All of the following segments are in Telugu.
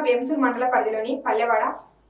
వేంసూరు మండల పరిధిలోని పల్లెవాడ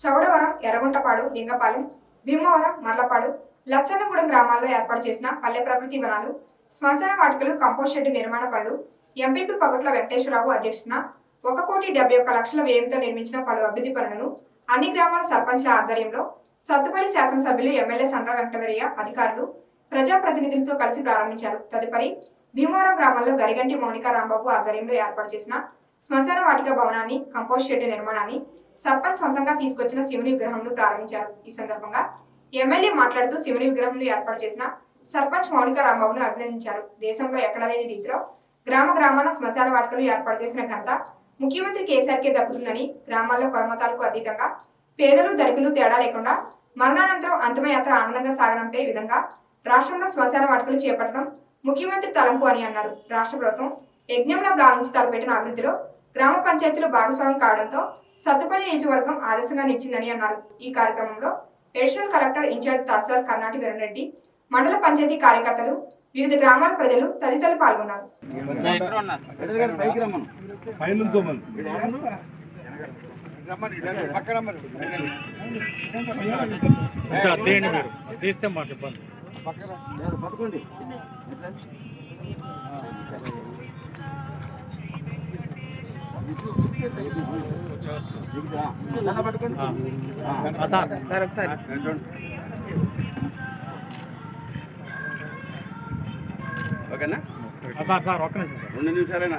చౌడవరం ఎర్రగుంటపాడు లింగపాలెం భీమవరం మర్లపాడు లచ్చన్నగూడెం గ్రామాల్లో ఏర్పాటు చేసిన పల్లె ప్రకృతి వనాలు శ్మశాన వాటికలు కంపోస్ట్ షెడ్ నిర్మాణ పనులు ఎంపీపీ పగట్ల వెంకటేశ్వరరావు అధ్యక్షతన ఒక కోటి డెబ్బై ఒక్క లక్షల వ్యయంతో నిర్మించిన పలు అభివృద్ధి పనులను అన్ని గ్రామాల సర్పంచ్ల ఆధ్వర్యంలో సత్తుపల్లి శాసనసభ్యులు ఎమ్మెల్యే సండ్ర వెంకటవరయ్య అధికారులు ప్రజాప్రతినిధులతో కలిసి ప్రారంభించారు. తదుపరి భీమవరం గ్రామంలో గరిగంటి మౌనిక రాంబాబు ఆధ్వర్యంలో ఏర్పాటు చేసిన శ్మశాన వాటిక భవనాన్ని కంపోస్ట్ షెడ్ నిర్మాణాన్ని సర్పంచ్ సొంతంగా తీసుకొచ్చిన శివుని విగ్రహంను ప్రారంభించారు. ఈ సందర్భంగా ఎమ్మెల్యే మాట్లాడుతూ శివుని విగ్రహంను ఏర్పాటు చేసిన సర్పంచ్ మౌనిక రాంబాబును అభినందించారు. దేశంలో ఎక్కడా లేని రీతిలో గ్రామ గ్రామాల శ్మశాన వాటికలు ఏర్పాటు చేసిన ఘనత ముఖ్యమంత్రి కేసీఆర్కే దక్కుతుందని గ్రామాల్లో కొలమతాలకు అతీతంగా పేదలు ధనికులు తేడా లేకుండా మరణానంతరం అంతిమయాత్ర ఆనందంగా సాగనంపే విధంగా రాష్ట్రంలో శ్మశాన వాటికలు చేపట్టడం ముఖ్యమంత్రి తలంపు అని అన్నారు. రాష్ట్ర ప్రభుత్వం యజ్ఞంలో భావించి తలపెట్టిన అభివృద్ధిలో గ్రామ పంచాయతీలు భాగస్వామ్యం కావడంతో సత్తుపల్లి నియోజకవర్గం ఆదర్శంగా నిలిచిందని అన్నారు ఈ కార్యక్రమంలో అడిషనల్ కలెక్టర్ ఇన్ఛార్జ్ తహసీల్దార్ కర్ణాటి వీరరెడ్డి మండల పంచాయతీ కార్యకర్తలు వివిధ గ్రామాల ప్రజలు తదితరులు పాల్గొన్నారు తీస్తే మాకు ఇబ్బంది సార్ ఓకేనా సార్ సార్ ఒక్క నిమిషం సార్. రెండు నిమిషాలైనా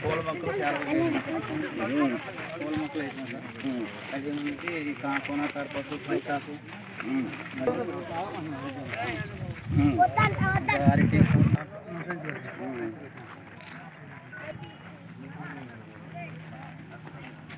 పూల మొక్కలు చాలా పూల మొక్కలు వేసినాం సార్ అది మనకి ఈ కా- కోనా కార్పస్ ఫైటాసు అరటి